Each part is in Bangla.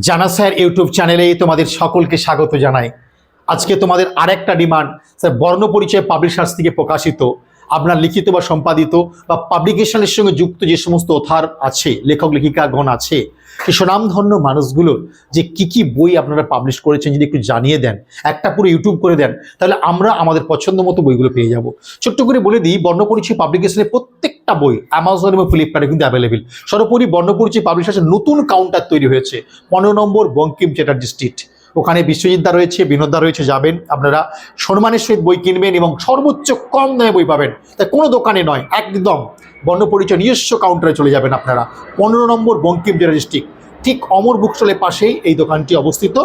জানা স্যার ইউটিউব চ্যানেলে তোমাদের সকলকে স্বাগত জানাই। আজকে তোমাদের আরেকটা ডিমান্ড, স্যার, বর্ণ পরিচয় পাবলিশার্স থেকে প্রকাশিত। আপনার লিখিত বা সম্পাদিত বা পাবলিকেশনের সঙ্গে যুক্ত যে সমস্ত ওথার আছে, লেখক, লেখিকাগণ আছে এই স্বনামধন্য মানুষগুলোর যে কি কি বই আপনারা পাবলিশ করেছেন যদি একটু জানিয়ে দেন, একটা পুরো ইউটিউব করে দেন, তাহলে আমরা আমাদের পছন্দ মতো বইগুলো পেয়ে যাব। ছোট্ট করে বলে দিই, বর্ণপরিচয় পাবলিকেশনের প্রত্যেকটা বই অ্যামাজন এবং ফ্লিপকার্টে কিন্তু অ্যাভেলেবেল সর্বোপরি বর্ণপরিচয় পাবলিশার্সের নতুন কাউন্টার তৈরি হয়েছে, পনেরো নম্বর বঙ্কিম চ্যাটার্জি স্ট্রিট ওখানে বিশ্বজিৎদা রয়েছে, বিনোদা রয়েছে, যাবেন আপনারা। সম্মানের সহিত বই কিনবেন এবং সর্বোচ্চ কম দামে বই পাবেন। তাই কোনো দোকানে নয়, একদম বর্ণপরিচয়, নিজস্ব কাউন্টারে চলে যাবেন আপনারা। পনেরো নম্বর বঙ্কিম জেলা ডিস্ট্রিক্ট ঠিক অমর বুকস্টলের পাশেই এই দোকানটি অবস্থিত।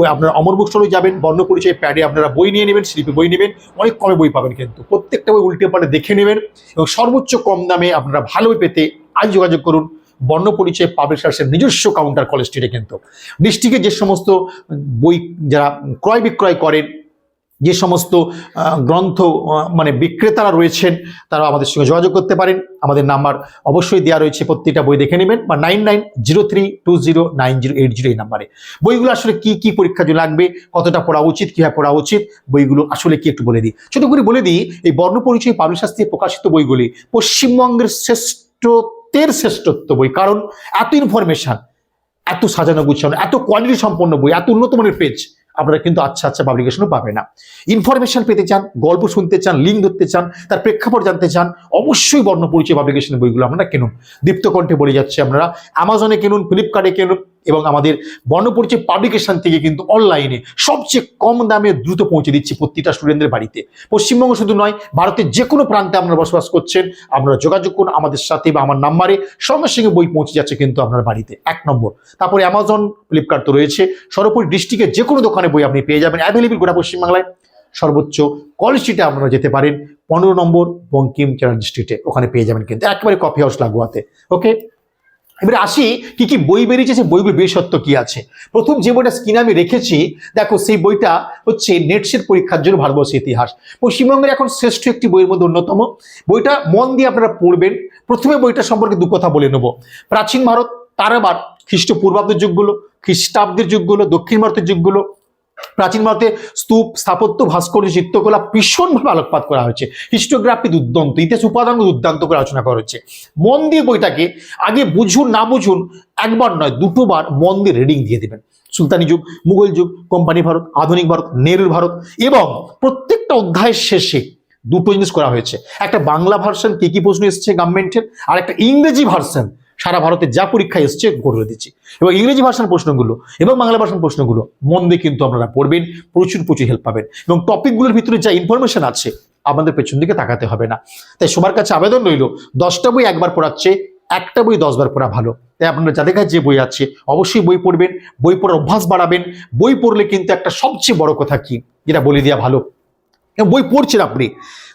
ওই আপনারা অমর বুকস্টলে যাবেন বর্ণ পরিচয় প্যাডে আপনারা বই নিয়ে নেবেন স্লিপে বই নেবেন, অনেক কমে বই পাবেন কিন্তু। প্রত্যেকটা বই উল্টে পাল্টে দেখে নেবেন এবং সর্বোচ্চ কম দামে আপনারা ভালো পেতে আজ যোগাযোগ করুন। বর্ণ পরিচয় পাবলিশার্সের নিজস্ব কাউন্টার কলেজ স্ট্রিটে কিন্তু। ডিস্ট্রিক্টে যে সমস্ত বই যারা ক্রয় বিক্রয় করেন, যে সমস্ত গ্রন্থ মানে বিক্রেতারা রয়েছেন, তারা আমাদের সঙ্গে যোগাযোগ করতে পারেন। আমাদের নাম্বার অবশ্যই দেওয়া রয়েছে, প্রত্যেকটা বই দেখে নেবেন বা nine nine zero three two zero nine zero eight zero এই নাম্বারে। বইগুলো আসলে কি কি পরীক্ষার জন্য লাগবে, কতটা পড়া উচিত, কীভাবে পড়া উচিত, বইগুলো আসলে কি একটু বলে দিই। ছোট করে বলে দিই, এই বর্ণ পরিচয় পাবলিশার্স প্রকাশিত বইগুলি পশ্চিমবঙ্গের শ্রেষ্ঠত্বের শ্রেষ্ঠত্ব বই। কারণ এত ইনফরমেশন এত সাজানো গুছানো, এত কোয়ালিটি সম্পন্ন বই, এত উন্নত মানের পেজ আপনারা কিন্তু আচ্ছা আচ্ছা পাবলিকেশনও পাবে না। ইনফরমেশন পেতে চান, গল্প শুনতে চান লিঙ্ক ধরতে চান, তার প্রেক্ষাপট জানতে চান, অবশ্যই বর্ণ পরিচয় পাবলিকেশনের বইগুলো আপনারা কিনুন। দীপ্তকণ্ঠে বলে যাচ্ছে আপনারা অ্যামাজনে কিনুন ফ্লিপকার্টে কিনুন এবং আমাদের বর্ণপরিচয় পাবলিকেশন থেকে কিন্তু অনলাইনে সবচেয়ে কম দামে দ্রুত পৌঁছে দিচ্ছি প্রতিটা স্টুডেন্টদের বাড়িতে। পশ্চিমবঙ্গ শুধু নয়, ভারতের যে কোনো প্রান্তে আপনারা বসবাস করছেন, আপনারা যোগাযোগ করুন আমাদের সাথে বা আমার নাম্বারে, সঙ্গে সঙ্গে বই পৌঁছে যাচ্ছে কিন্তু আপনার বাড়িতে। এক নম্বর। তারপরে অ্যামাজন ফ্লিপকার্ট তো রয়েছে। সর্বোপরি ডিস্ট্রিক্টের যে কোনো দোকানে বই আপনি পেয়ে যাবেন। অ্যাভেলেবেল গোটা পশ্চিমবাংলায়। সর্বোচ্চ কলেজ স্ট্রিটে আপনারা যেতে পারেন। পনেরো নম্বর বঙ্কিম চ্যাটার্জি স্ট্রিটে ওখানে পেয়ে যাবেন কিন্তু। একেবারে কফি হাউস লাগোয়াতে। ওকে এবারে আসি, কি কি বই বেরিয়েছে, সেই বইগুলো বিশেষত্ব কি আছে? প্রথম যে বইটা স্ক্রিনে আমি রেখেছি, দেখো সেই বইটা হচ্ছে নেটসের পরীক্ষার জন্য ভারতবর্ষের ইতিহাস। পশ্চিমবঙ্গের এখন শ্রেষ্ঠ একটি বইয়ের মধ্যে অন্যতম। বইটা মন দিয়ে আপনারা পড়বেন। প্রথমে বইটা সম্পর্কে দু কথা বলে নেব। প্রাচীন ভারত তার আবার খ্রিস্টপূর্বাব্দের যুগগুলো, খ্রিস্টাব্দের যুগগুলো, দক্ষিণ ভারতের যুগগুলো প্রাচীন ভারতে স্তূপ, স্থাপত্য, ভাস্কর্য, চিত্রকলা ভীষণভাবে আলোকপাত করা হয়েছে। হিস্টোগ্রাফি দুর্দান্ত, ইতিহাস উপাদান দুর্দান্ত করে আলোচনা করা হয়েছে। মন দিয়ে বইটাকে আগে বুঝুন, না বুঝুন, একবার নয়, দুটোবার মন দিয়ে রিডিং দিয়ে দেবেন। সুলতানি যুগ, মুঘল যুগ, কোম্পানি ভারত, আধুনিক ভারত, নেহরুর ভারত এবং প্রত্যেকটা অধ্যায়ের শেষে দুটো জিনিস করা হয়েছে। একটা বাংলা ভার্সন কি কি প্রশ্ন এসছে গভর্নমেন্টের আর একটা ইংরেজি ভার্সন সারা ভারতে যা পরীক্ষা এসছে করে দিচ্ছি। এবং ইংরেজি ভাষার প্রশ্নগুলো এবং বাংলা ভাষার প্রশ্নগুলো মন দিয়ে কিন্তু আপনারা পড়বেন, প্রচুর প্রচুর হেল্প পাবেন। এবং টপিকগুলোর ভিতরে যা ইনফরমেশন আছে আমাদের পেছন দিকে তাকাতে হবে না। তাই সবার কাছে আবেদন রইল, দশটা বই একবার পড়াচ্ছে, একটা বই দশবার পড়া ভালো। তাই আপনারা যাদের কাছে যে বই আছে, অবশ্যই বই পড়বেন, বই পড়ার অভ্যাস বাড়াবেন। বই পড়লে কিন্তু একটা সবচেয়ে বড় কথা কি? যেটা বলে দেওয়া ভালো। বই পড়ছেন আপনি।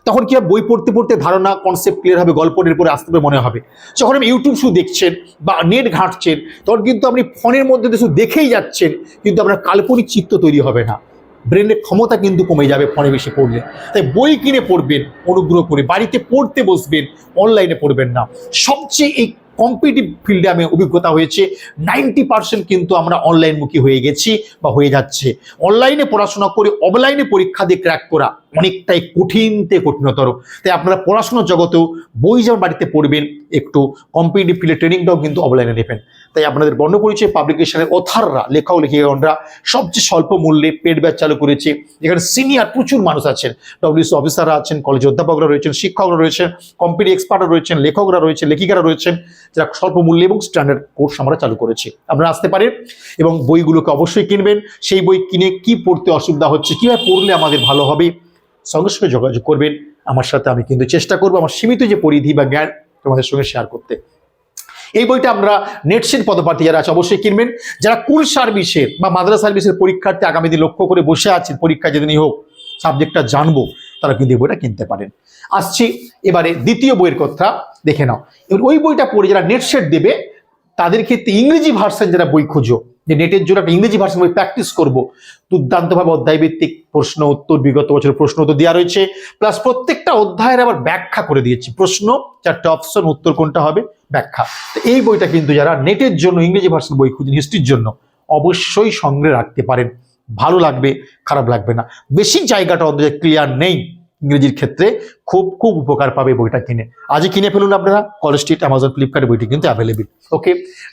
তখন কি? বই পড়তে পড়তে ধারণা কনসেপ্ট ক্লিয়ার হবে গল্পের উপরে আসতে হবে মনে হবে। যখন আপনি ইউটিউব শুধু দেখছেন বা নেট ঘাঁটছেন, তখন কিন্তু আপনি ফোনের মধ্যে শুধু দেখেই যাচ্ছেন, কিন্তু আপনার কাল্পনিক চিত্ত তৈরি হবে না। ব্রেনের ক্ষমতা কিন্তু কমে যাবে ফোনে বেশি পড়লে। তাই বই কিনে পড়বেন, অনুগ্রহ করে। বাড়িতে পড়তে বসবেন অনলাইনে পড়বেন না। সবচেয়ে এই কম্পিটিভ ফিল্ডে আমি অভিজ্ঞতা হয়েছে নাইনটি পার্সেন্ট কিন্তু আমরা অনলাইনমুখী হয়ে গেছি বা হয়ে যাচ্ছে। অনলাইনে পড়াশোনা করে অফলাইনে পরীক্ষা দিয়ে ক্র্যাক করা। অনেকটাই কঠিন থেকে কঠিনতর। তাই আপনারা পড়াশোনার জগতেও বই যেমন বাড়িতে পড়বেন, একটু কম্পিটিটিভ ফিল্ডে ট্রেনিংটাও কিন্তু অবলাইনে নেবেন। তাই আপনাদের বর্ণপরিচয় পাবলিকেশনের অথাররা লেখক, লেখিকাগণরা সবচেয়ে স্বল্প মূল্যে পেড ব্যাচ চালু করেছে। যেখানে সিনিয়র প্রচুর মানুষ আছেন। ডব্লিউসি অফিসাররা আছেন কলেজ অধ্যাপকরা রয়েছেন, শিক্ষকরা রয়েছেন কম্পিটি এক্সপার্টরা রয়েছেন, লেখকরা রয়েছেন, লেখিকারা রয়েছেন, যারা স্বল্প মূল্যে এবং স্ট্যান্ডার্ড কোর্স আমরা চালু করেছি। আপনারা আসতে পারেন এবং বইগুলোকে অবশ্যই কিনবেন। সেই বই কিনে কি পড়তে অসুবিধা হচ্ছে, কীভাবে পড়লে আমাদের ভালো হবে সঙ্গে সঙ্গে যোগাযোগ করবেন। আমার সাথে আমি কিন্তু চেষ্টা করব আমার সীমিত যে পরিধি বা জ্ঞান তোমাদের সঙ্গে শেয়ার করতে। এই বইটা আমরা নেটসেট পদপ্রার্থী যারা আছে অবশ্যই কিনবেন। যারা কুল সার্ভিসের বা মাদ্রাসা সার্ভিসের পরীক্ষার্থী আগামী দিন লক্ষ্য করে বসে আছেন, পরীক্ষা যেদিনই হোক সাবজেক্টটা জানব, তারা কিন্তু এই বইটা কিনতে পারেন। আসছি এবারে দ্বিতীয় বইয়ের কথা দেখে নাও। এবার ওই বইটা পড়ে যারা নেটসেট দেবে তাদের ক্ষেত্রে ইংরেজি ভার্সন যারা বই খুঁজো, যে নেটের জন্য একটা ইংরেজি ভার্সন বই প্র্যাকটিস করব, দুর্দান্তভাবে অধ্যায়ভিত্তিক প্রশ্ন, উত্তর, বিগত বছরের প্রশ্ন উত্তর দেওয়া রয়েছে প্লাস প্রত্যেকটা অধ্যায়ের আবার ব্যাখ্যা করে দিয়েছি। প্রশ্ন, চারটে অপশন উত্তর কোনটা হবে? ব্যাখ্যা। তো এই বইটা কিন্তু যারা নেটের জন্য ইংরেজি ভার্সন বই খুঁজেন হিস্ট্রির জন্য, অবশ্যই সঙ্গে রাখতে পারেন। ভালো লাগবে, খারাপ লাগবে না। বেশি জায়গাটা অন্তত ক্লিয়ার নেই। ইংরেজির ক্ষেত্রে খুব খুব উপকার পাবে বইটা কিনে। আজই কিনে ফেলুন আপনারা। কলেজ স্ট্রিট অ্যামাজন ফ্লিপকার্ট বইটি কিন্তু অ্যাভেলেবেল ওকে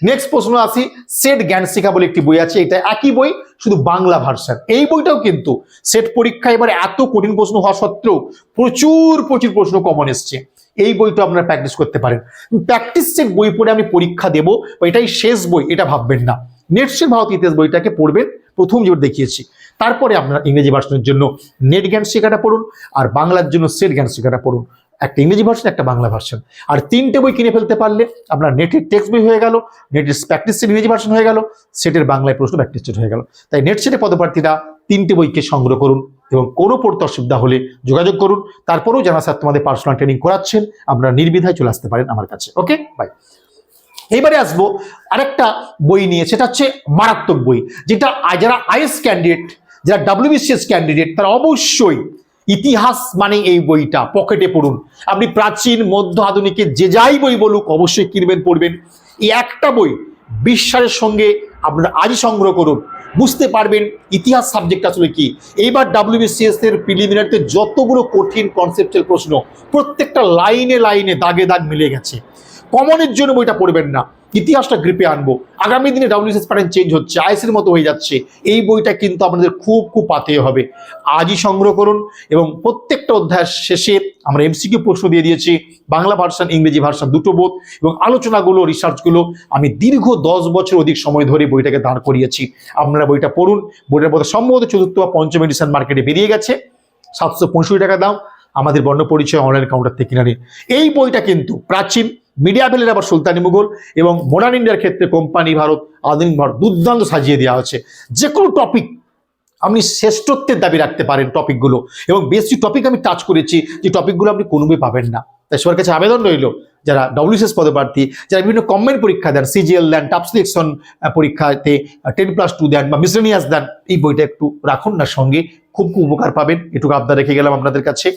নেক্সট প্রশ্ন আসি। সেট জ্ঞান শিখা বলে একটি বই আছে। এটা একই বই, শুধু বাংলা ভার্সন এই বইটাও কিন্তু সেট পরীক্ষা এবারে এত কঠিন প্রশ্ন হওয়া সত্ত্বেও প্রচুর প্রচুর প্রশ্ন কমন এসছে। এই বইটা আপনারা প্র্যাকটিস করতে পারেন। প্র্যাকটিস সেট বই পড়ে আমি পরীক্ষা দেবো এটাই শেষ বই, এটা ভাববেন না। নেটসের ভারত ইতিহাস বইটাকে পড়বেন। প্রথম যেটা দেখিয়েছি তারপরে আপনারা ইংরেজি ভার্সনের জন্য নেট জ্ঞান শেখাটা পড়ুন আর বাংলার জন্য সেট জ্ঞান শেখাটা পড়ুন। একটা ইংরেজি ভার্সন, একটা বাংলা ভার্সন। আর তিনটে বই কিনে ফেলতে পারলে আপনার নেটের টেক্সট বই হয়ে গেল, নেটের প্র্যাকটিস সেট ইংরেজি ভার্সন হয়ে গেল, সেটের বাংলায় প্রশ্ন প্র্যাকটিস সেট হয়ে গেল। তাই নেট সেটে পদপ্রার্থীরা তিনটে বইকে সংগ্রহ করুন এবং কোনো পড়তে অসুবিধা হলে যোগাযোগ করুন। তারপরেও জানা স্যার তোমাদের পার্সোনাল ট্রেনিং করাচ্ছেন, আপনারা নির্বিধায় চলে আসতে পারেন আমার কাছে। ওকে বাই এবারে আসব আরেকটা বই নিয়ে, সেটা হচ্ছে মারাত্মক বই, যেটা যারা আইএস ক্যান্ডিডেট যারা ডাব্লিউবিসিএস ক্যান্ডিডেট তারা অবশ্যই ইতিহাস মানে এই বইটা পকেটে পড়ুন। আপনি প্রাচীন, মধ্য আধুনিকের যে যাই বই বলুক, অবশ্যই কিনবেন, পড়বেন। এই একটা বই বিশ্বাসের সঙ্গে আপনারা আজই সংগ্রহ করুন। বুঝতে পারবেন ইতিহাস সাবজেক্ট আসলে কি। এইবার ডাব্লিউবিসিএস এর প্রিলিমিনারিতে যতগুলো কঠিন কনসেপ্টের প্রশ্ন, প্রত্যেকটা লাইনে লাইনে দাগে দাগ মিলে গেছে। কমনের জন্য বইটা পড়বেন না। ইতিহাসটা গ্রিপে আনব। আগামী দিনে ডাব্লিউএস প্যাটার্ন চেঞ্জ হচ্ছে, আইএসের মতো হয়ে যাচ্ছে। এই বইটা কিন্তু আপনাদের খুব খুব পাতে হবে। আজই সংগ্রহ করুন এবং প্রত্যেকটা অধ্যায় শেষে আমরা এমসিকিউ প্রশ্ন দিয়ে দিয়েছি, বাংলা ভার্সন ইংরেজি ভার্সন দুটো বোধ এবং আলোচনাগুলো রিসার্চগুলো আমি দীর্ঘ দশ বছর অধিক সময় ধরে বইটাকে দাঁড় করিয়েছি। আপনারা বইটা পড়ুন। বইটার মধ্যে সম্ভবত চতুর্থ বা পঞ্চম এডিশন মার্কেটে বেরিয়ে গেছে। সাতশো পঁয়ষট্টি টাকা দাম। আমাদের বর্ণ পরিচয় অনলাইন কাউন্টার থেকে কিনে এই বইটা কিন্তু প্রাচীন মিডিয়া ভ্যালির আবার সুলতানি মুঘল এবং মডার্ন ইন্ডিয়ার ক্ষেত্রে কোম্পানি ভারত আধুনিক ভারত দুর্দান্ত সাজিয়ে দেওয়া হচ্ছে যে কোনো টপিক আপনি শ্রেষ্ঠত্বের দাবি রাখতে পারেন টপিকগুলো এবং বেশি টপিক আমি টাচ করেছি, যে টপিকগুলো আপনি কোনো বই পাবেন না। তাই সবার কাছে আবেদন রইল, যারা ডব্লিউসিএস পদপ্রার্থী, যারা বিভিন্ন কম্বাইন পরীক্ষা দেন সিজিএল দেন টাপ সিলেকশন পরীক্ষাতে টেন প্লাস টু দেন বা মিসলেনিয়াস দেন, এই বইটা একটু রাখুন না সঙ্গে। খুব উপকার পাবেন। এটুকু আবদার রেখে গেলাম আপনাদের কাছে।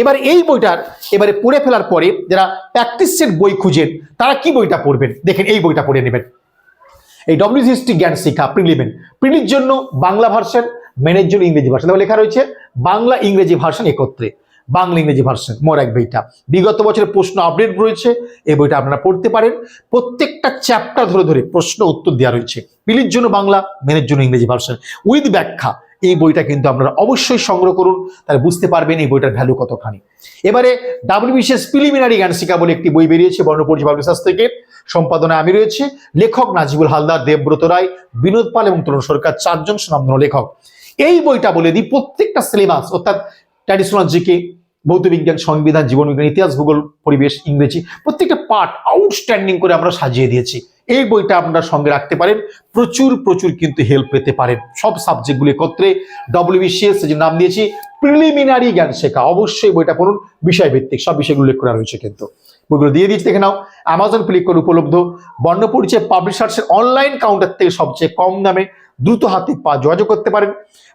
এবার এই বইটার এবারে পড়ে ফেলার পরে যারা প্র্যাকটিস সেট বই খুঁজেন, তারা কি বইটা পড়বেন? দেখেন, এই বইটা পড়ে নেবেন। এই ডব্লিউ হিস্ট্রি জ্ঞান শিক্ষা প্রিলিমেন প্রিলির জন্য বাংলা ভার্সন মেনের জন্য ইংরেজি ভার্সন তারপর লেখা রয়েছে, বাংলা ইংরেজি ভার্সন একত্রে। বাংলা ইংরেজি ভার্সন মোর এক বইটা। বিগত বছরের প্রশ্ন আপডেট রয়েছে, এই বইটা আপনারা পড়তে পারেন। প্রত্যেকটা চ্যাপ্টার ধরে ধরে প্রশ্ন উত্তর দেওয়া রয়েছে। পিলির জন্য বাংলা মেনের জন্য ইংরেজি ভার্সন উইথ ব্যাখ্যা এই বইটা কিন্তু আপনারা অবশ্যই সংগ্রহ করুন, তাহলে বুঝতে পারবেন এই বইটার ভ্যালু কতখানি। এবারে ডাব্লিউবিসিএস প্রিলিমিনারি জ্ঞান শিক্ষা বলে একটি বই বেরিয়েছে, বর্ণপরিচয় পাবলিশার্স থেকে। সম্পাদনায় আমি রয়েছে, লেখক নাজিবুল হালদার, দেবব্রত রায়, বিনোদ পাল এবং তরুণ সরকার, চারজন সুনামধন্য লেখক। এই বইটা বলে দিই, প্রত্যেকটা সিলেবাস অর্থাৎ ট্র্যাডিশনাল জিকে ভৌতবিজ্ঞান, সংবিধান, জীবনবিজ্ঞান, ইতিহাস, ভূগোল, পরিবেশ, ইংরেজি, প্রত্যেকটা পার্ট আউটস্ট্যান্ডিং করে আমরা সাজিয়ে দিয়েছি। এই বইটা আপনারা সঙ্গে রাখতে পারেন। প্রচুর প্রচুর কিন্তু হেল্প পেতে পারেন। সব সাবজেক্টগুলো একত্রে ডব্লিউবিসিএস যে নাম দিয়েছি প্রিলিমিনারি জ্ঞান শেখা। অবশ্যই বইটা পড়ুন। বিষয়ভিত্তিক, সব বিষয়গুলো উল্লেখ করা রয়েছে কিন্তু। বইগুলো দিয়ে দিয়েছি, দেখে নাও। অ্যামাজন ফ্লিপকার্ট উপলব্ধ। বর্ণ পরিচয় পাবলিশার্সের অনলাইন কাউন্টার থেকে সবচেয়ে কম দামে দ্রুত হাতে পা যোগাযোগ করতে পারেন।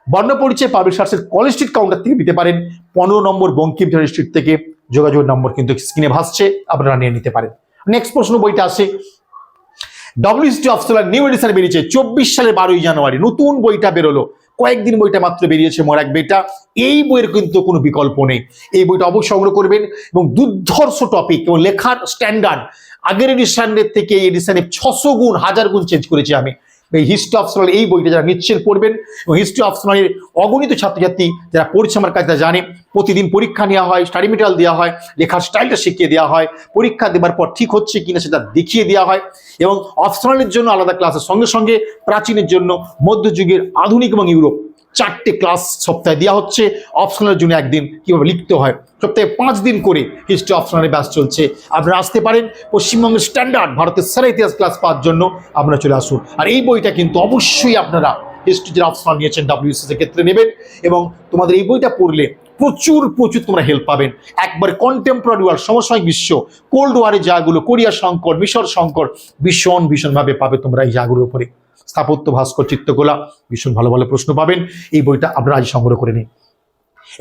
বর্ণ পরিচয় পাবলিশার্সের কলেজ স্ট্রিট কাউন্টার থেকে নিতে পারেন। পনেরো নম্বর বঙ্কিমচন্দ্র স্ট্রিট থেকে। যোগাযোগের নম্বর কিন্তু স্ক্রিনে ভাসছে। আপনারা নিয়ে নিতে পারেন। নেক্সট প্রশ্ন বইটা আসে। ডব্লিউসিটি অফসলার নিউ এডিশন বেরিয়েছে চব্বিশ সালের বারোই জানুয়ারি। নতুন বইটা বেরোলো। কয়েকদিন বইটা মাত্র বেরিয়েছে মরাক বইটা এই বইয়ের কিন্তু কোনো বিকল্প নেই। এই বইটা অবশ্যই সংগ্রহ করবেন এবং দুর্ধর্ষ টপিক এবং লেখার স্ট্যান্ডার্ড আগের এডিশনের থেকে এই এডিশনে ছশো গুণ, হাজার গুণ চেঞ্জ করেছি আমি। এই হিস্ট্রি অপশনাল এই বইটা যারা নিশ্চয় পড়বেন এবং হিস্ট্রি অপশনালের অগণিত ছাত্রছাত্রী যারা পড়ছে আমার কাছে জানে। প্রতিদিন পরীক্ষা নেওয়া হয় স্টাডি মেটেরিয়াল দেওয়া হয়, লেখার স্টাইলটা শিখিয়ে দেওয়া হয়, পরীক্ষা দেবার পর ঠিক হচ্ছে কিনা সেটা দেখিয়ে দেওয়া হয় এবং অপশনালের জন্য আলাদা ক্লাসের সঙ্গে সঙ্গে প্রাচীনের জন্য মধ্যযুগের আধুনিক এবং ইউরোপ চারটে ক্লাস সপ্তাহে দেওয়া হচ্ছে। অপশনালের জন্য একদিন কীভাবে লিখতে হয়, সপ্তাহে পাঁচ দিন করে হিস্ট্রি অপশনালে ব্যাস চলছে। আপনারা আসতে পারেন পশ্চিমবঙ্গের স্ট্যান্ডার্ড ভারতের সেরা ইতিহাস ক্লাস পাওয়ার জন্য আপনারা চলে আসুন। আর এই বইটা কিন্তু অবশ্যই আপনারা হিস্ট্রি যে অপশনাল নিয়েছেন ডাব্লিউসিএস এর ক্ষেত্রে নেবেন এবং তোমাদের এই বইটা পড়লে প্রচুর প্রচুর তোমরা হেল্প পাবেন। একবার কন্টেম্পোরারি ওয়ার্ল্ড সমসাময়িক বিশ্ব কোল্ড ওয়ারে যাগুলো কোরিয়া সংকট, মিশর সংকট, ভীষণ, ভীষণভাবে পাবে তোমরা এই জাগুলোর উপরে। স্থাপত্য, ভাস্কর, চিত্রকলা, ভীষণ ভালো ভালো প্রশ্ন পাবেন। এই বইটা আপনারা আজ সংগ্রহ করে নিন।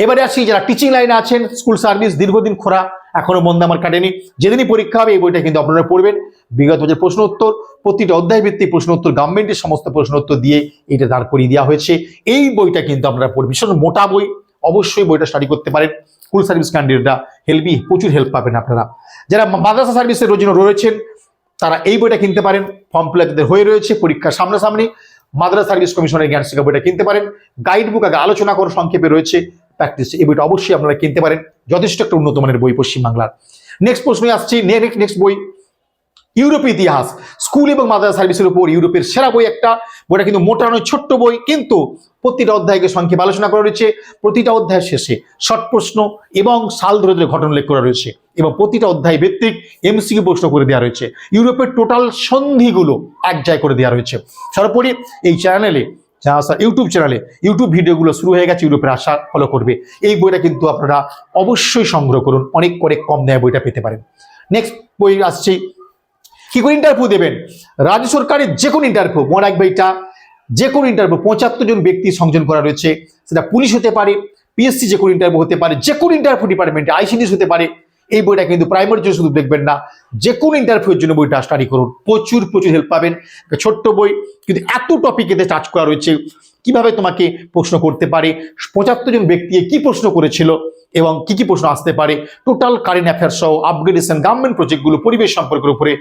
এবারে আসি, যারা টিচিং লাইনে আছেন স্কুল সার্ভিস দীর্ঘদিন খোরা এখনও মন্দা আমার কাটেনি। যেদিনই পরীক্ষা হবে, এই বইটা কিন্তু আপনারা পড়বেন। বিগত বছর প্রশ্ন উত্তর, প্রতিটা অধ্যায় ভিত্তিক প্রশ্ন উত্তর গভর্নমেন্টের সমস্ত প্রশ্ন উত্তর দিয়ে এটা দাঁড় করিয়ে দেওয়া হয়েছে। এই বইটা কিন্তু আপনারা পড়বেন। ভীষণ মোটা বই, অবশ্যই বইটা স্টাডি করতে পারেন। স্কুল সার্ভিস ক্যান্ডিডেটরা হেল্পি প্রচুর হেল্প পাবেন আপনারা। যারা মাদ্রাসা সার্ভিসের রোজিন রয়েছেন তারা এই বইটা কিনতে পারেন। ফর্ম ফিল হয়ে রয়েছে, পরীক্ষার সামনাসামনি। মাদ্রাস সার্ভিস কমিশনের জ্ঞান শিক্ষা বইটা কিনতে পারেন। গাইড বুক আগে আলোচনা করে, সংক্ষেপে রয়েছে। প্র্যাকটিস এই বইটা অবশ্যই আপনারা কিনতে পারেন। যথেষ্ট একটা উন্নত মানের বই পশ্চিমবাংলার। নেক্সট প্রশ্নে আসছি নেক্সট বই। ইউরোপীয় ইতিহাস, স্কুল এবং মাদ্রাসা সার্ভিসের উপর ইউরোপের সেরা বই একটা। বইটা কিন্তু মোটা নয় ছোট্ট বই, কিন্তু প্রতিটা অধ্যায়কে সংক্ষেপে আলোচনা করা রয়েছে। প্রতিটা অধ্যায়ের শেষে শর্ট প্রশ্ন এবং সাল ধরে ধরে ঘটনা উল্লেখ করা রয়েছে এবং প্রতিটা অধ্যায় ভিত্তিক এমসিকিউ প্রশ্ন করে দেওয়া রয়েছে। ইউরোপের টোটাল সন্ধিগুলো এক জায়গায় করে দেওয়া রয়েছে। সর্বোপরি এই চ্যানেলে ইউটিউব চ্যানেলে, ইউটিউব ভিডিওগুলো শুরু হয়ে গেছে, ইউরোপের আশা ফলো করবে। এই বইটা কিন্তু আপনারা অবশ্যই সংগ্রহ করুন। অনেক করে কম দেয় বইটা পেতে পারেন। নেক্সট বই আসছে কি করে ইন্টারভিউ দেবেন? রাজ্য সরকারের যে কোনো ইন্টারভিউ মনে রাখবে এটা, যে কোনো ইন্টারভিউ পঁচাত্তর জন ব্যক্তি সংযোজন করা রয়েছে, সেটা পুলিশ হতে পারে পিএসসি যে কোনো ইন্টারভিউ হতে পারে, যে কোনো ইন্টারভিউ ডিপার্টমেন্টে আইসিডিএস হতে পারে, এই বইটা কিন্তু প্রাইমারি জন্য শুধু দেখবেন না, যে কোনো ইন্টারভিউর জন্য বইটা স্টাডি করুন। প্রচুর প্রচুর হেল্প পাবেন। ছোট্ট বই, কিন্তু এত টপিক এতে টাচ করা রয়েছে কীভাবে তোমাকে প্রশ্ন করতে পারে? পঁচাত্তর জন ব্যক্তি কি প্রশ্ন করেছিল এবং কি কি প্রশ্ন আসতে পারে? টোটাল কারেন্ট অ্যাফেয়ার সহ আপগ্রেডেশন গভর্নমেন্ট প্রজেক্টগুলো পরিবেশ সম্পর্কের উপরে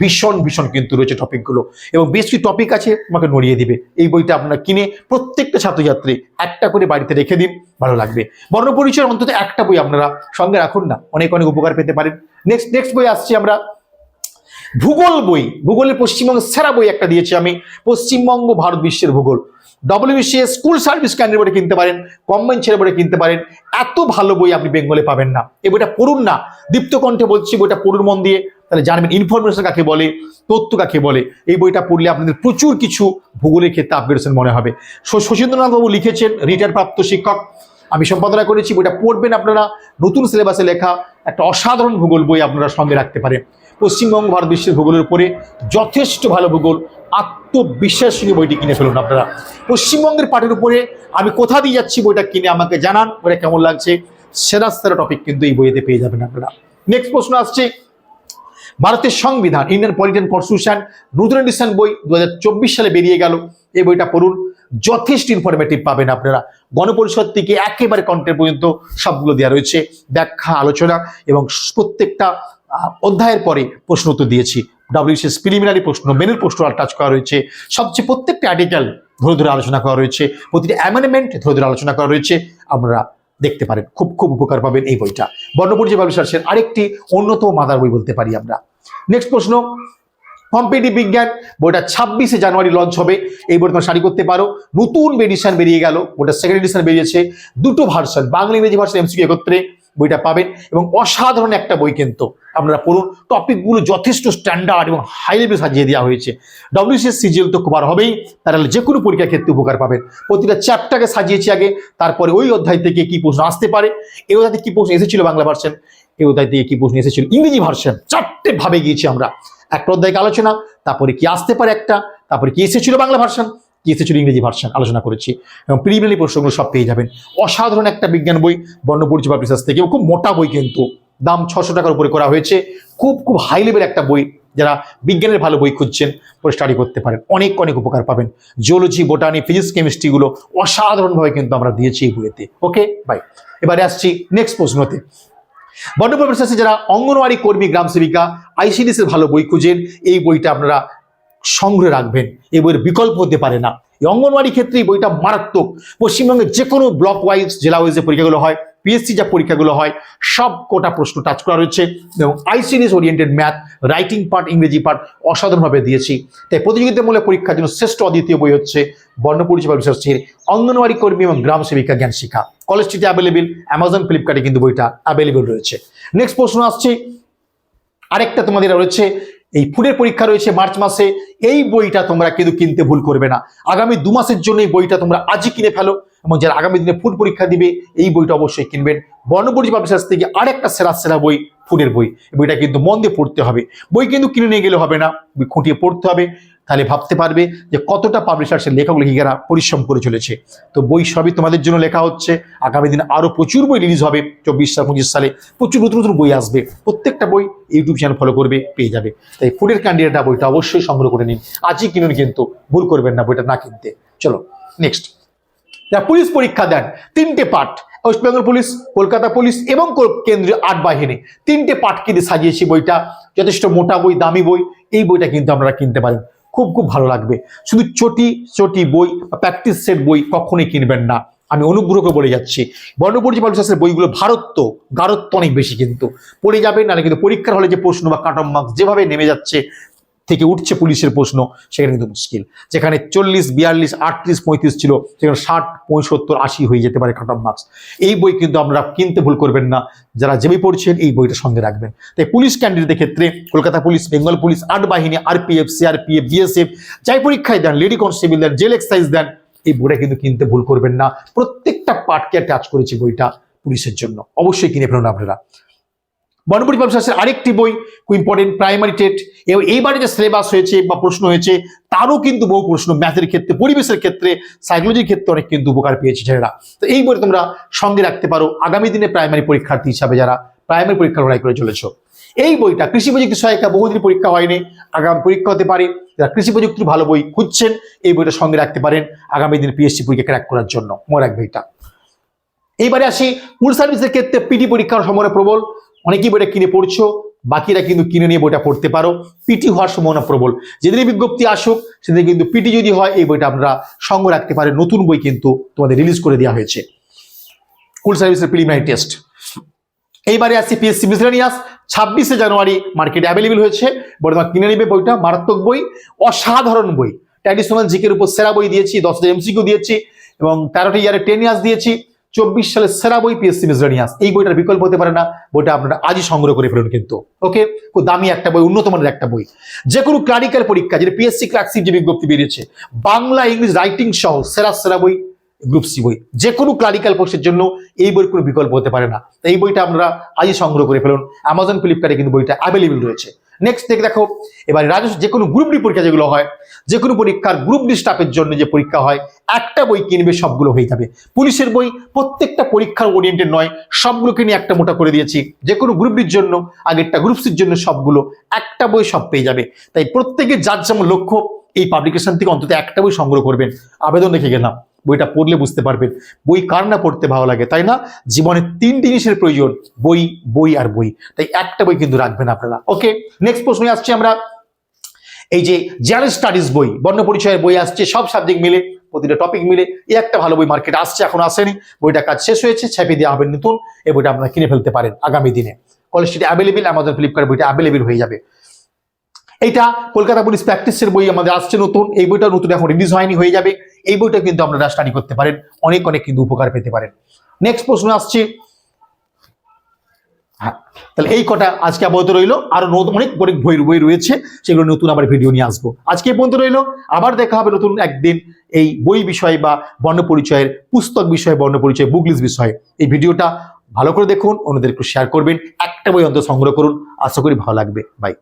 ভীষণ ভীষণ কিন্তু রয়েছে টপিকগুলো এবং বেশ কিছু টপিক আছে, তোমাকে নড়িয়ে দিবে। এই বইটা আপনারা কিনে প্রত্যেকটা ছাত্রছাত্রী একটা করে বাড়িতে রেখে দিন, ভালো লাগবে। বর্ণপরিচয়ের অন্তত একটা বই আপনারা সঙ্গে রাখুন না, অনেক অনেক উপকার পেতে পারেন। নেক্সট নেক্সট বই আসছি আমরা। ভূগোল বই, ভূগোলের পশ্চিমবঙ্গের সেরা বই একটা দিয়েছি আমি, পশ্চিমবঙ্গ, ভারত বিশ্বের ভূগোল। ডব্লিউবিসিএস স্কুল সার্ভিস ক্যান্ডিডেট বইটা কিনতে পারেন কম্বাইন ছেলে বইটা কিনতে পারেন, এত ভালো বই আপনি বেঙ্গলে পাবেন না। এই বইটা পড়ুন না দীপ্তকণ্ঠে বলছি, বইটা পড়ুন মন দিয়ে, তাহলে জানবেন ইনফরমেশন কাকে বলে, তথ্য কাকে বলে। এই বইটা পড়লে আপনাদের প্রচুর কিছু ভূগোলের ক্ষেত্রে আপগ্রেডেশন মনে হবে। শশীন্দ্রনাথ বাবু লিখেছেন রিটায়ার প্রাপ্ত শিক্ষক। আমি সম্পাদনা করেছি, বইটা পড়বেন আপনারা। নতুন সিলেবাসে লেখা একটা অসাধারণ ভূগোল বই আপনারা সঙ্গে রাখতে পারেন। পশ্চিমবঙ্গ, ভারত বিশ্বের ভূগোলের উপরে যথেষ্ট ভালো ভূগোল আত্মবিশ্বাস সঙ্গে বইটি কিনে ফেলুন আপনারা। পশ্চিমবঙ্গের পাটের উপরে আমি কোথা দিয়ে যাচ্ছি বইটা কিনে আমাকে জানান, বইটা কেমন লাগছে সেরা সেরা টপিক কিন্তু এই বইতে পেয়ে যাবেন আপনারা। নেক্সট প্রশ্ন আসছে, ভারতের সংবিধান ইন্ডিয়ান পলিটিক্যাল কনস্টিটিউশন নতুন এডিশন বই দু হাজার চব্বিশ সালে বেরিয়ে গেল, এই বইটা পড়ুন, যথেষ্ট ইনফরমেটিভ পাবেন আপনারা। গণপরিষদ থেকে একেবারে কন্টেন্ট পর্যন্ত সবগুলো দেওয়া রয়েছে, ব্যাখ্যা, আলোচনা এবং প্রত্যেকটা অধ্যায়ের পরে প্রশ্ন উত্তর দিয়েছি। ডাব্লিউসিএস প্রিলিমিনারি প্রশ্ন মেনের প্রশ্ন আর টাচ করা রয়েছে। সবচেয়ে প্রত্যেকটা আর্টিকেল ধরে ধরে আলোচনা করা রয়েছে। প্রতিটি অ্যামেন্ডমেন্ট ধরে ধরে আলোচনা করা রয়েছে। আপনারা দেখতে পারেন, খুব খুব উপকার পাবেন এই বইটা। বর্ণপরিচয় পাবলিশার্সের আরেকটি অন্যতম মাদার বই বলতে পারি আমরা। নেক্সট প্রশ্ন কম্পিটিভ বিজ্ঞান, বইটা ছাব্বিশে জানুয়ারি লঞ্চ হবে। এই বই তোমরা শাড়ি করতে পারো। নতুন এডিশন বেরিয়ে গেল, বইটা সেকেন্ড এডিশন বেরিয়েছে। দুটো ভার্সন বাংলা ইংরেজি ভার্সন এমসিকিউ একত্রে। বইটা পাবেন এবং অসাধারণ একটা বই কিন্তু আপনারা পড়ুন। টপিকগুলো যথেষ্ট স্ট্যান্ডার্ড এবং হাই লেভেল সাজিয়ে দেওয়া হয়েছে। ডব্লিউসিএস সিজিএল তো কভার হবেই তারা যে কোনো পরীক্ষার ক্ষেত্রে উপকার পাবেন। প্রতিটা চ্যাপ্টারকে সাজিয়েছি আগে, তারপরে ওই অধ্যায় থেকে কি প্রশ্ন আসতে পারে, এই অধ্যায় থেকে কি প্রশ্ন এসেছিল বাংলা ভার্সন এই অধ্যায় থেকে কি প্রশ্ন এসেছিল ইংরেজি ভার্সন চারটে ভাবে গিয়েছি আমরা। একটা অধ্যায়কে আলোচনা, তারপরে কি আসতে পারে একটা, তারপরে কি এসেছিল বাংলা ভার্সন এসেছিল ইংরেজি ভার্সন আলোচনা করেছি। এবং প্রিলিমিনারি প্রশ্নগুলো সব পেয়ে যাবেন। অসাধারণ একটা বিজ্ঞান বই বর্ণপরিচয় পাবলিশার্স থেকে খুব মোটা বই কিন্তু। দাম ছশো টাকার উপরে করা হয়েছে। খুব খুব হাই লেভেল একটা বই, যারা বিজ্ঞানের ভালো বই খুঁজছেন পরে স্টাডি করতে পারেন। অনেক অনেক উপকার পাবেন। জিওলজি বোটানি ফিজিক্স কেমিস্ট্রিগুলো অসাধারণভাবে কিন্তু আমরা দিয়েছি এই বইতে ওকে বাই এবারে আসছি নেক্সট প্রশ্নতে। বর্ণপ্রবেশে যারা অঙ্গনওয়াড়ি কর্মী, গ্রাম সেবিকা আইসিডিএস এর ভালো বই খুঁজেন, এই বইটা আপনারা সংগ্রহে রাখবেন। এই বইয়ের বিকল্প হতে পারে না। এই অঙ্গনওয়াড়ি ক্ষেত্রে এই বইটা মারাত্মক। পশ্চিমবঙ্গের যে কোনো ব্লক ওয়াইজ, জেলা ওয়াইজ যে পরীক্ষাগুলো হয় পিএসসি যা পরীক্ষাগুলো হয়, সব কোটা প্রশ্ন টাচ করা রয়েছে এবং ICDS oriented math writing part ইংরেজি পার্ট অসাধারণভাবে দিয়েছি। তাই প্রতিযোগিতামূলক পরীক্ষার জন্য শ্রেষ্ঠ অদ্বিতীয় বই হচ্ছে বর্ণপরিচয় রিসার্চের অঙ্গনওয়াড়ি কর্মী এবং গ্রাম সেবিকা জ্ঞান শিক্ষা। কলেজ স্ট্রিটে অ্যাভেলেবেল অ্যামাজন ফ্লিপকার্টে কিন্তু বইটা অ্যাভেলেবেল রয়েছে। নেক্সট প্রশ্ন আসছে, আরেকটা তোমাদের রয়েছে এই ফুডের পরীক্ষা রয়েছে মার্চ মাসে। এই বইটা তোমরা কিন্তু কিনতে ভুল করবে না। আগামী দু মাসের জন্য এই বইটা তোমরা আজই কিনে ফেলো এবং যারা আগামী দিনে ফুড পরীক্ষা দিবে, এই বইটা অবশ্যই কিনবেন। বর্ণপরিচয় পাবলিশার্স থেকে আরেকটা সেরা সেরা বই ফুডের বই। বইটা কিন্তু মন দিয়ে পড়তে হবে। বই কিন্তু কিনে নিয়ে গেলে হবে না। খুঁটিয়ে পড়তে হবে। তাহলে ভাবতে পারবে যে কতটা পাবলিশার্সের লেখক লেখিকারা পরিশ্রম করে চলেছে। তো বই সবই তোমাদের জন্য লেখা হচ্ছে। আগামী দিনে আরও প্রচুর বই রিলিজ হবে, চব্বিশ সাল, পঁচিশ সালে। প্রচুর, নতুন নতুন বই আসবে। প্রত্যেকটা বই ইউটিউব চ্যানেল ফলো করবে, পেয়ে যাবে। তাই ফুডের ক্যান্ডিডেটটা বইটা অবশ্যই সংগ্রহ করে নিন। আজই কিনুন কিন্তু, ভুল করবেন না বইটা না কিনতে। চলো নেক্সট যারা পুলিশ পরীক্ষা দেন, তিনটে part West Bengal police Kolkata police এবং কেন্দ্রীয় আট বাহিনী। তিনটে পার্ট কিনে সাজিয়েছি বইটা। যথেষ্ট মোটা বই, দামি বই। এই বইটা কিন্তু আপনারা কিনতে পারেন খুব খুব ভালো লাগবে। শুধু চটি চটি বই বা প্র্যাকটিস সেট বই কখনোই কিনবেন না। আমি অনুগ্রহ করে বলে যাচ্ছি। বর্ণপরিচয় মানুষের বইগুলো ভারত্ব গারত্ব অনেক বেশি কিন্তু। পড়ে যাবে নাহলে কিন্তু পরীক্ষার হলে যে প্রশ্ন বা কাট অফ মার্কস যেভাবে নেমে যাচ্ছে থেকে উঠছে পুলিশের প্রশ্ন সেখানে কিন্তু মুশকিল। যেখানে চল্লিশ, বিয়াল্লিশ, আটত্রিশ, পঁয়ত্রিশ ছিল, সেখানে ষাট পঁয়সত্তর আশি হয়ে যেতে পারে কাট অফ মার্কস এই বই কিন্তু আপনারা কিনতে ভুল করবেন না। যারা বই পড়ছেন, এই বইটা সঙ্গে রাখবেন। তাই পুলিশ ক্যান্ডিডেটের ক্ষেত্রে কলকাতা পুলিশ, বেঙ্গল পুলিশ, আট বাহিনী আরপিএফ সিআরপিএফ বিএসএফ যাই পরীক্ষায় দেন, লেডি কনস্টেবল দেন জেল এক্সাইজ দেন, এই বইটা কিন্তু কিনতে ভুল করবেন না। প্রত্যেকটা পার্টকে টাচ করেছি বইটা পুলিশের জন্য। অবশ্যই কিনে ফেলুন আপনারা। বনপুরি ব্যবসাসের আরেকটি বই, খুব ইম্পর্টেন্ট প্রাইমারি টেট এইবারে যে সিলেবাস হয়েছে বা প্রশ্ন হয়েছে, তারও কিন্তু বহু প্রশ্ন ম্যাথের ক্ষেত্রে, পরিবেশের ক্ষেত্রে সাইকোলজির ক্ষেত্রে অনেক কিন্তু উপকার পেয়েছে ছেলেরা। তো এই বই তোমরা সঙ্গে রাখতে পারো আগামী দিনে প্রাইমারি পরীক্ষার্থী হিসাবে যারা প্রাইমারি পরীক্ষা লড়াই করে চলেছো। এই বইটা কৃষি প্রযুক্তি সহায়িকা বহুদিন পরীক্ষা হয়নি, আগামী পরীক্ষা হতে পারে। যারা কৃষি প্রযুক্তির ভালো বই খুঁজছেন, এই বইটা সঙ্গে রাখতে পারেন আগামী দিনে পিএসসি পরীক্ষা ক্র্যাক করার জন্য। মনে রাখবে এটা। এইবারে আসি পুলিশ সার্ভিসের ক্ষেত্রে পিটি পরীক্ষার সম্ভাবনা প্রবল। অনেকেই বইটা কিনে পড়ছো, বাকিরা কিন্তু কিনে নিয়ে বইটা পড়তে পারো। পিটি হওয়ার সম্ভাবনা প্রবল। যেদিনই বিজ্ঞপ্তি আসুক, সেদিন কিন্তু পিটি যদি হয়, এই বইটা আপনারা সঙ্গে রাখতে পারে। নতুন বই কিন্তু তোমাদের রিলিজ করে দেওয়া হয়েছে। স্কুল সার্ভিসের প্রিলিমিনারি টেস্ট এইবারে আসছি পিএসসি মিসলেনিয়াস ছাব্বিশে জানুয়ারি মার্কেটে অ্যাভেলেবেল হয়েছে। বর্তমান কিনে নেবে বইটা, মারাত্মক বই, অসাধারণ বই। ট্র্যাডিশনাল জিকের উপর সেরা বই দিয়েছি, দশ হাজার এমসিকিউ দিয়েছি, এবং তেরোটি ইয়ারে টেন ইয়ার্স দিয়েছি। চব্বিশ সালের সেরা বই পিএসসি মিসলেনিয়াস এই বইটার বিকল্প হতে পারে না, বইটা আপনারা আজই সংগ্রহ করে ফেলুন কিন্তু। ওকে? খুব দামি একটা বই, উন্নত মানের একটা বই। যে কোনো ক্লারিক্যাল পরীক্ষা, যেটা পিএসসি ক্লার্কশিপ যে বিজ্ঞপ্তি বেরিয়েছে, বাংলা, ইংলিশ রাইটিং সহ সেরা সেরা বই গ্রুপ সি বই। যে কোনো ক্লারিক্যাল পোস্টের জন্য এই বইয়ের কোনো বিকল্প হতে পারে না। এই বইটা আপনারা আজই সংগ্রহ করে ফেলুন। অ্যামাজন ফ্লিপকার্টে কিন্তু বইটা অ্যাভেলেবেল রয়েছে। নেক্সট দেখে দেখো, এবার রাজস্ব যে কোনো গ্রুপ ডি পরীক্ষা যেগুলো হয় যে কোনো পরীক্ষার গ্রুপ ডি স্টাফের জন্য যে পরীক্ষা হয়, একটা বই কিনবে, সবগুলো হয়ে যাবে। পুলিশের বই প্রত্যেকটা পরীক্ষার ওরিয়েন্টেড নয়, সবগুলোকে নিয়ে একটা মোটা করে দিয়েছি। যে কোনো গ্রুপ ডির জন্য, আগেরটা গ্রুপ সির জন্য সবগুলো, একটা বই সব পেয়ে যাবে। তাই প্রত্যেকের যার যেমন লক্ষ্য, এই পাবলিকেশন থেকে অন্তত একটা বই সংগ্রহ করবেন। আবেদন রেখে গেলাম। বইটা পড়লে বুঝতে পারবেন। বই কার না পড়তে ভালো লাগে, তাই না? জীবনে তিন জিনিসের প্রয়োজন, বই বই আর বই। তাই একটা বই কিন্তু রাখবেন আপনারা। ওকে নেক্সট প্রশ্নে আসছি আমরা। এই যে জেনারেল স্টাডিজ বই, বর্ণ পরিচয়ের বই আসছে, সব সাবজেক্ট মিলে, প্রতিটা টপিক মিলে, এই একটা ভালো বই মার্কেট আসছে, এখন আসেনি। বইটা কাজ শেষ হয়েছে, ছাপিয়ে দেওয়া হবে নতুন, এই বইটা আপনারা কিনে ফেলতে পারেন আগামী দিনে। কলেজ স্ট্রিটে অ্যাভেলেবেল আমাদের ফ্লিপকার্ট বইটা অ্যাভেলেবেল হয়ে যাবে। এইটা কলকাতা পুলিশ প্র্যাকটিসের বই আমাদের আসছে নতুন। এই বইটা নতুন এখন রিলিজ হয়নি, হয়ে যাবে। এই বইটা কিন্তু আপনারা স্টাডি করতে পারেন। অনেক অনেক কিন্তু উপকার পেতে পারেন। নেক্সট প্রশ্ন আসছে। হ্যাঁ তাহলে এই কটা আজকে আপাতত রইল। আরও অনেক অনেক বই বই রয়েছে। সেগুলো নতুন আবার ভিডিও নিয়ে আসব। আজকে পর্যন্ত রইল। আবার দেখা হবে নতুন একদিন এই বই বিষয়ে বা বর্ণ পরিচয়ের পুস্তক বিষয়ে বর্ণ পরিচয় বুক লিস্ট বিষয়ে। এই ভিডিওটা ভালো করে দেখুন অন্যদের একটু শেয়ার করবেন। একটা বই অন্তত সংগ্রহ করুন। আশা করি ভালো লাগবে। বাই